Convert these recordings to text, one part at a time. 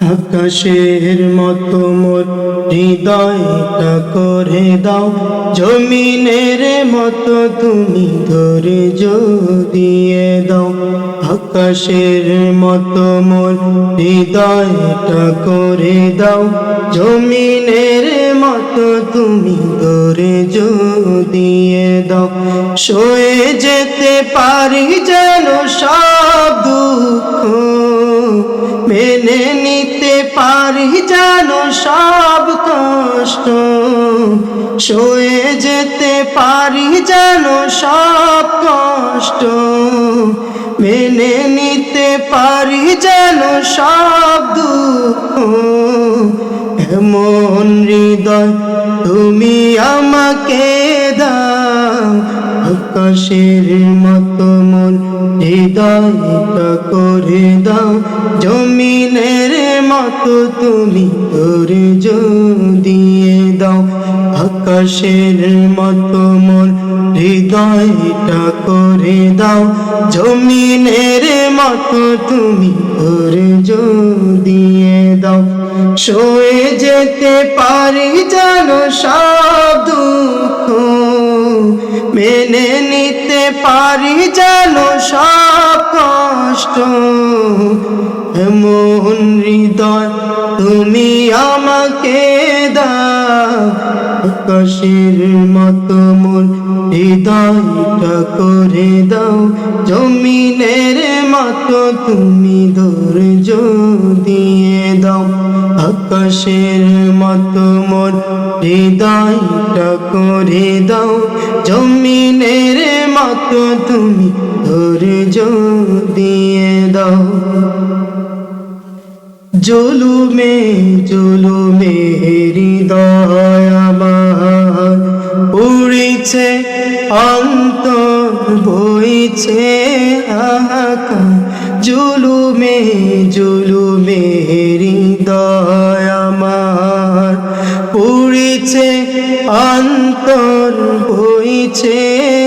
আকাশের মতো মোর হৃদয়টা করে দাও। জমিনের মতো তুমি ধৈর্য দিয়ে দাও। আকাশের মতো মোর হৃদয়টা করে দাও। জমিনের মতো তুমি ধৈর্য দিয়ে দাও। সয়ে যেতে পারি যেন সব দুঃখ মেনে নিতে পারি যেন সব কষ্ট। সয়ে যেতে পারি যেন সব কষ্ট। মেনে নিতে পারি যেন সব দুঃখ। এমন হৃদয় তুমি আমাকে দাও, আকাশের জমিনের মতো তুমি ধৈর্য দিয়ে দাও, আকাশের মতো মন হৃদয়টা করে দাও। জমিনের মতো তুমি ধৈর্য দিয়ে দাও, সয়ে যেতে পারি জানো সব দুঃখ। মেনে নিতে পারি জানো সব কষ্ট। এমন হৃদয়, তুমি আমাকে দাও। আকাশের মতো মন হৃদয়টা করে দাও। জমিনের মতো তুমি ধৈর্য দিয়ে দাও। আকাশের মতো মন হৃদয়টা করে দাও। জমিনের মতো তুমি ধৈর্য দিয়ে দাও। জুলুমে জুলুমে হৃদয় আমার উড়িছে, অন্তর বইছে হাহাকার জুলুমে জুলুমে হৃদয় আমার পুড়িছে অন্তর বইছে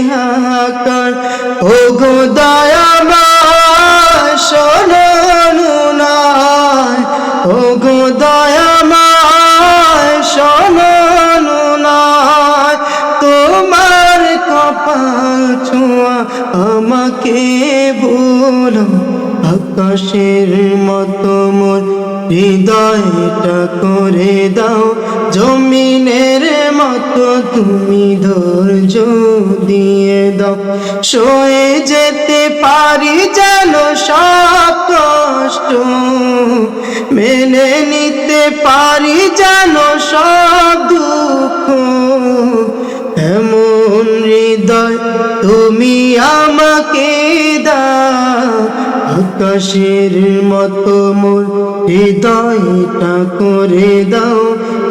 হাহাকার ও গো আমাকে বলো, আকাশের মতো মোর হৃদয়টা করে দাও। জমিনের মতো তুমি ধৈর্য দিয়ে দাও। সয়ে যেতে পারি যেন সব কষ্ট, মেনে নিতে পারি যেন সব দুঃখ। এমন হৃদয় তুমি আমাকে দাও আকাশের মতো মোর হৃদয়টা করে দাও।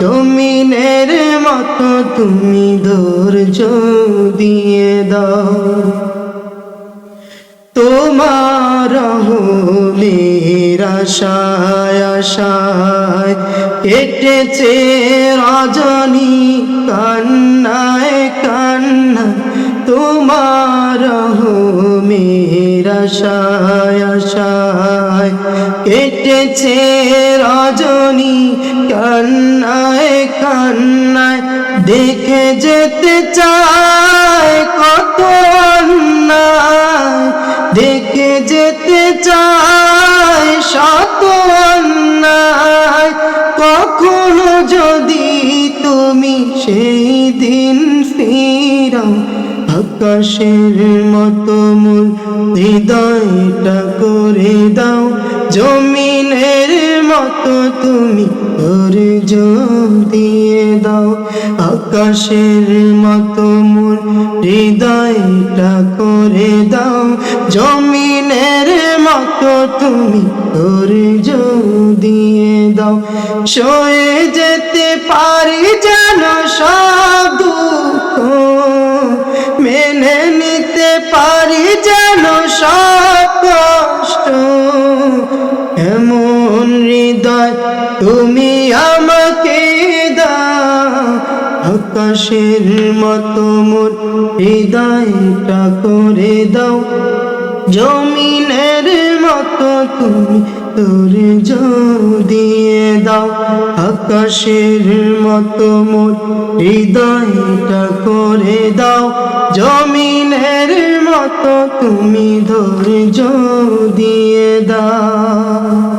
জমিনের মতো তুমি ধৈর্য দিয়ে দাও। তোমার মের আশায় আশায় কেটেছে রজনী কান্না। তোমার মের আশায় আশায় কেটেছে রজনী কান্নায় কান্নায়, দেখে যেতে চায় কত দেখে যেতে চায় শত কখনো যদি তুমি সেই দিন ফিরাও আকাশের মতো মূল, হৃদয়টা করে দাও। জমিনের মতো তুমি ধৈর্য দিয়ে দাও। আকাশের মতো মূল, হৃদয়টা করে দাও। জমিনের মতো তুমি ধৈর্য দিয়ে দাও। সয়ে যেতে পারি যেন সব তুমি আমাকে আকাশের মতো মোর হৃদয়টা করে দাও। জমিনের মতো তুমি তোর দিয়ে দাও। আকাশের মতো মোর হৃদয়টা করে দাও। জমিনের মতো তুমি ধৈর্য দিয়ে দাও।